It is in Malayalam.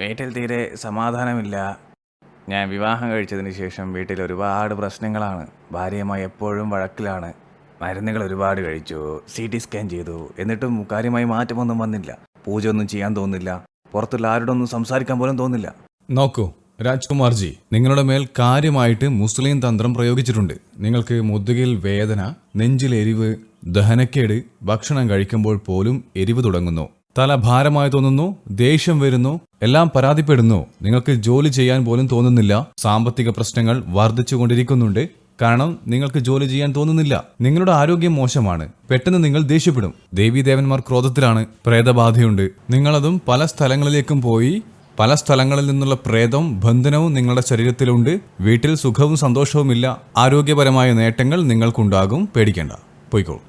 വീട്ടിൽ തീരെ സമാധാനമില്ല. ഞാൻ വിവാഹം കഴിച്ചതിന് ശേഷം വീട്ടിൽ ഒരുപാട് പ്രശ്നങ്ങളാണ്. ഭാര്യയുമായി എപ്പോഴും വഴക്കിലാണ്. മരുന്നുകൾ ഒരുപാട് കഴിച്ചു സി ടി സ്കാൻ ചെയ്തു. എന്നിട്ടും കാര്യമായി മാറ്റമൊന്നും വന്നില്ല. പൂജ ഒന്നും ചെയ്യാൻ തോന്നില്ല പുറത്തുള്ള ആരോടൊന്നും സംസാരിക്കാൻ പോലും തോന്നില്ല നോക്കൂ രാജ്കുമാർജി നിങ്ങളുടെ മേൽ കാര്യമായിട്ട് മുസ്ലിം തന്ത്രം പ്രയോഗിച്ചിട്ടുണ്ട്. നിങ്ങൾക്ക് മുതുകിൽ വേദന നെഞ്ചിൽ എരിവ് ദഹനക്കേട് ഭക്ഷണം കഴിക്കുമ്പോൾ പോലും എരിവ് തുടങ്ങുന്നു. തല ഭാരമായി തോന്നുന്നു ദേഷ്യം വരുന്നു എല്ലാം പരാതിപ്പെടുന്നു. നിങ്ങൾക്ക് ജോലി ചെയ്യാൻ പോലും തോന്നുന്നില്ല. സാമ്പത്തിക പ്രശ്നങ്ങൾ വർദ്ധിച്ചുകൊണ്ടിരിക്കുന്നുണ്ട്. കാരണം നിങ്ങൾക്ക് ജോലി ചെയ്യാൻ തോന്നുന്നില്ല. നിങ്ങളുടെ ആരോഗ്യം മോശമാണ്. പെട്ടെന്ന് നിങ്ങൾ ദേഷ്യപ്പെടും. ദേവീദേവന്മാർ ക്രോധത്തിലാണ്. പ്രേതബാധയുണ്ട്. നിങ്ങളതും പല സ്ഥലങ്ങളിലേക്കും പോയി പല സ്ഥലങ്ങളിൽ നിന്നുള്ള പ്രേതവും ബന്ധനവും നിങ്ങളുടെ ശരീരത്തിലുണ്ട്. വീട്ടിൽ സുഖവും സന്തോഷവുമില്ല. ആരോഗ്യപരമായ നേട്ടങ്ങൾ നിങ്ങൾക്കുണ്ടാകും. പേടിക്കേണ്ട. പോയിക്കോളൂ.